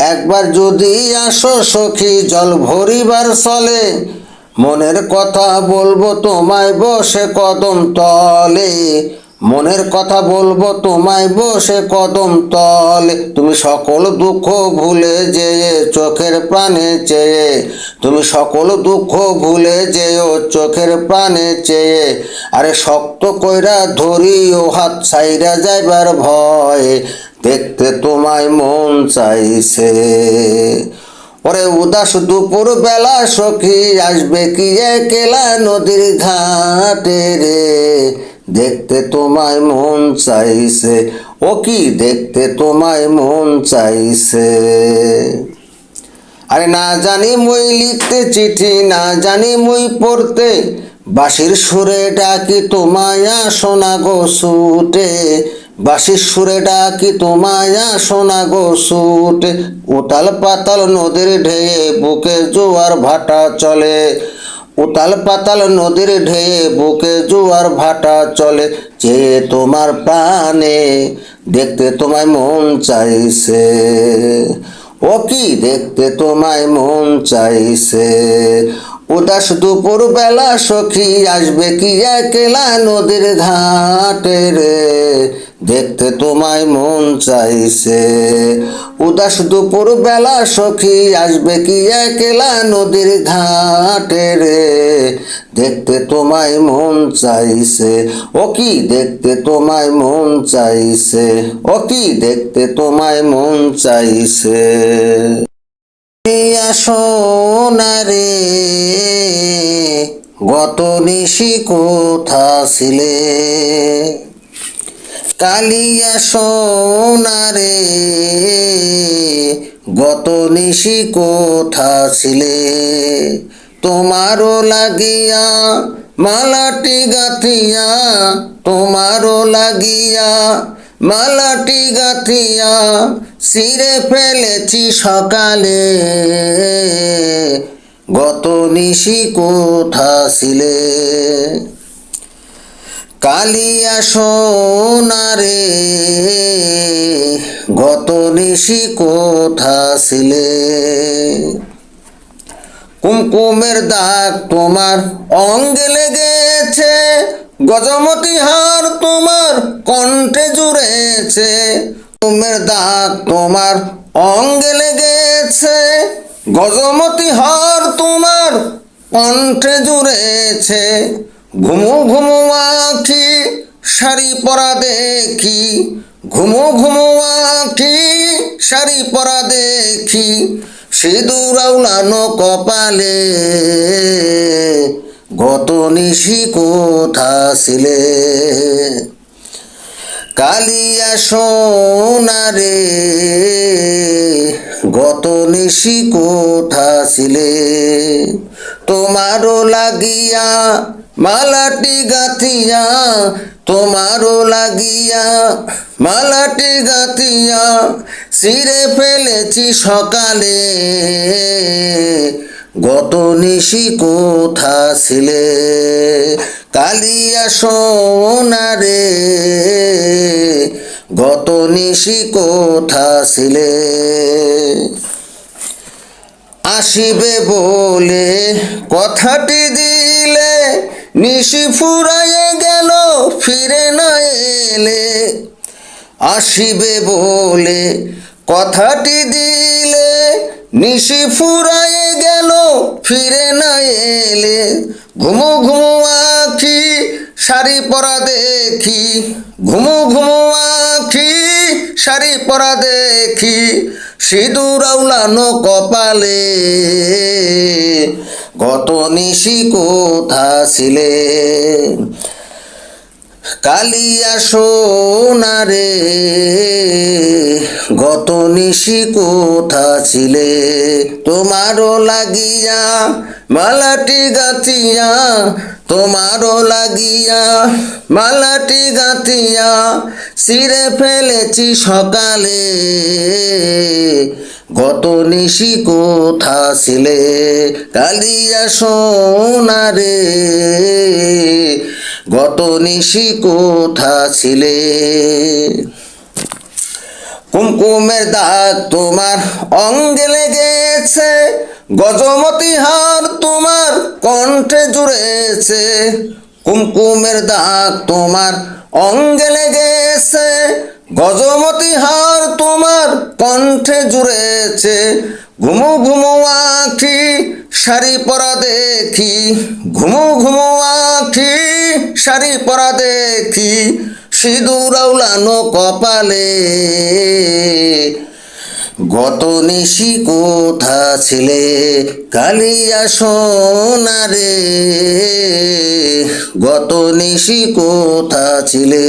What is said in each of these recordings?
একবার যদি আসো সখী, জল ভরিবার চলে, মনের কথা বলব তোমায় বসে কদম তলে। মনের কথা বলব তোমায় বসে কদম তলে। তুমি সকল দুঃখ ভুলে যেয়ে চোখের প্রাণে চেয়ে। তুমি সকল দুঃখ ভুলে যেও চোখের প্রাণে চেয়ে। আরে শক্ত কইরা ধরি ও হাত ছাইরা যাইবার ভয়। দেখতে তোমায় মন চাইছে। ওরে উদাস দুপুর বেলা সখী, আসবে কি একলা নদীর ঘাটে রে? দেখতে তোমায় মন চাইছে, ও কি দেখতে তোমায় মন চাইছে? আরে না জানি মই লিখতে চিঠি, না জানি মই পড়তে, বাঁশির সুরে ডাকি তোমায় শোনা গো সুটে বাঁশির সুরে ডাকি তোমায় শোনা গো সুটে? উতাল পাতাল নদীর ঢেয়ে বুকে জোয়ার ভাটা চলে। উতাল পাতাল নদীর ঢেয়ে বুকে জোয়ার ভাটা চলে যে তোমার প্রাণে, দেখতে তোমায় মন চাইছে। ও কি দেখতে তোমায় মন চাইছে? উদাস দুপুর বেলা সখী আসবে কি একলা নদীর ঘাটে রে? দেখতে তোমায় মন চাইছে। উদাস দুপুর বেলা সখী আসবে কি একলা নদীর ঘাটে রে? দেখতে তোমায় মন চাইছে। ও কি দেখতে তোমায় মন চাইছে? ও কি দেখতে তোমায় মন চাইছে? আসো না রে, গত নিশি কোথা ছিলে? কালিয়া সোনারে গত নিশি কোথা ছিলে। তোমারও লাগিয়া মালাটি গাথিয়া, তোমারও লাগিয়া মালাটি গাথিয়া সিরে ফেলেছি সকালে। গত নিশি কোথা ছিলে। কালিয়া সোনারে, গত নিশি কোথা ছিলে? কুমকুমের দাগ তোমার অঙ্গে লেগেছে, গজমতি হার তোমার কণ্ঠে জুড়েছে, কুমের দাগ তোমার অঙ্গে লেগেছে, গজমতি হার তোমার কণ্ঠে জুড়েছে। ঘুমু ঘুমু আঁখি, শাড়ি পরা দেখি। ঘুমু ঘুমু আঁখি, শাড়ি পরা দেখি। সিঁদুর আউলানো কপালে, গত নিশি কোথা ছিলে কালিয়া সোনারে, গত নিশি কোথা ছিলে তোমারও লাগিয়া মালাটি গাথিয়া তোমারও লাগিয়া, মালাটি গাথিয়া সিরে ফেলেছি সকালে। গত নিশি কোথা ছিলে? কালিয়া সোনারে গত নিশি কোথা ছিলে? আসিবে বলে কথাটি দিলে নিশি ফুরাইয়ে গেল, ফিরে না এলে। আসিবে বলে কথাটি দিলে, নিশি ফুরাইয়ে গেল, ফিরে না এলে। ঘুমু ঘুমু আখি, শাড়ি পরা দেখি। ঘুমু ঘুমু আখি, শাড়ি পরা দেখি। সিঁদুর আউলানো কপালে। গত নিশি কোথা ছিলে? কালিয়া সোনারে গত নিশি কোথা ছিলে? তোমারও লাগিয়া মালাটি গাতিয়া তোমারও লাগিয়া মালাটি গাতিয়া সিরে ফেলেছি সকালে। গত নিশি কোথা ছিলে? কালিয়া সোনারে। গত নিশি কোথা ছিলে? কুমকুমের দাগ তোমার অঙ্গে লেগেছে, গজমতি হার তোমার কণ্ঠে জুড়েছে। কুমকুমের দাগ তোমার অঙ্গে লেগেছে, গজমতি হার তোমার কণ্ঠে জুড়েছে ঘুমো ঘুমো আখি শাড়ি পরা দেখি। ঘুমো ঘুমো আখি শাড়ি পরা দেখি, সিঁদুর আউলানো কপালে। গত নিশি কোথা ছিলে? কালিয়া সোনারে গত নিশি কোথা ছিলে?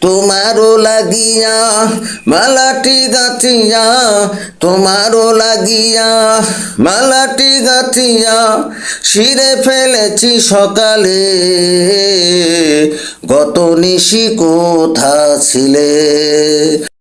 তোমারও লাগিয়া মালাটি গাঁথিয়া, তোমারও লাগিয়া মালাটি গাঁথিয়া শিরে ফেলেছি সকালে। গত নিশি কোথা ছিলে?